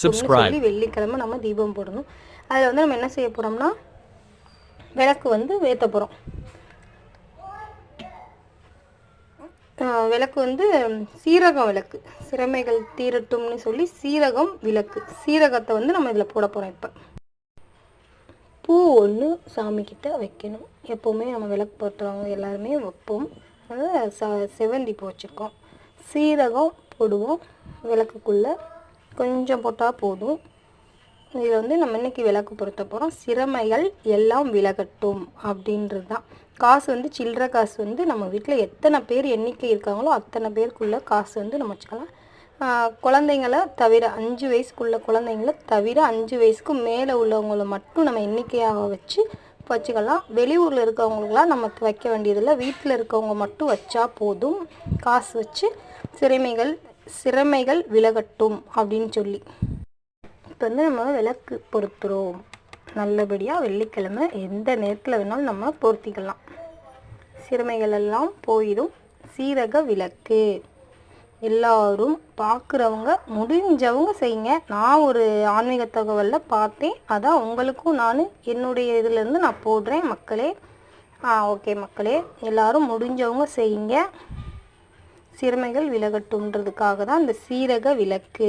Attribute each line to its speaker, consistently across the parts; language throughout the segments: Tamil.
Speaker 1: சொல்லி வெள்ளிக்கிழமை நம்ம தீபம் போடணும். அதில் வந்து நம்ம என்ன செய்ய போகிறோம்னா விளக்கு வந்து ஏற்ற போகிறோம் விளக்கு வந்து சீரகம் விளக்கு. சிறமைகள் தீரட்டும்னு சொல்லி சீரகம் விளக்கு. சீரகத்தை வந்து நம்ம இதில் போட போகிறோம் இப்போ. பூ ஒன்று சாமிக்கிட்ட வைக்கணும். எப்போவுமே நம்ம விளக்கு போட்டுறவங்க எல்லாருமே வைப்போம். அதனால் ச செவந்தி பூ வச்சுருக்கோம் சீரகம் போடுவோம். விளக்குக்குள்ளே கொஞ்சம் போட்டால் போதும். இதில் வந்து நம்ம இன்றைக்கி விளக்கு பொருத்த போகிறோம் சிறமைகள் எல்லாம் விலகட்டும் அப்படின்றது தான் காசு வந்து சில்லற காசு வந்து நம்ம வீட்டில் எத்தனை பேர் எண்ணிக்கை இருக்காங்களோ அத்தனை பேருக்குள்ள காசு வந்து நம்ம வச்சுக்கலாம். குழந்தைங்கள தவிர அஞ்சு வயசுக்குள்ள குழந்தைங்கள தவிர அஞ்சு வயசுக்கு மேலே உள்ளவங்களை மட்டும் நம்ம எண்ணிக்கையாக வச்சு வச்சுக்கலாம். வெளியூரில் இருக்கவங்களுக்குலாம் நம்ம வைக்க வேண்டியதில்லை. வீட்டில் இருக்கவங்க மட்டும் வச்சா போதும். காசு வச்சு சிறைமைகள் சிறமைகள் விலகட்டும் அப்படின்னு சொல்லி. இப்போ வந்து நம்ம விளக்கு பொருத்துகிறோம் நல்லபடியாக வெள்ளிக்கிழமை எந்த நேரத்தில் வேணாலும் நம்ம பொருத்திக்கலாம். சிறுமைகள் எல்லாம் போயிடும். சீரக விளக்கு. எல்லாரும் பார்க்குறவங்க முடிஞ்சவங்க செய்யுங்க. நான் ஒரு ஆன்மீக தகவலில் பார்த்தேன். அதான் உங்களுக்கும் நான் என்னுடைய இதுலேருந்து நான் போடுறேன் மக்களே. ஆ ஓகே மக்களே. எல்லாரும் முடிஞ்சவங்க செய்யுங்க. சிறுமைகள் விலகட்டும்ன்றதுக்காக தான் இந்த சீரக விளக்கு.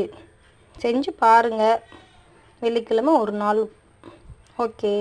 Speaker 1: செஞ்சு பாருங்கள் வெள்ளிக்கிழமை ஒரு நாள். ஓகே.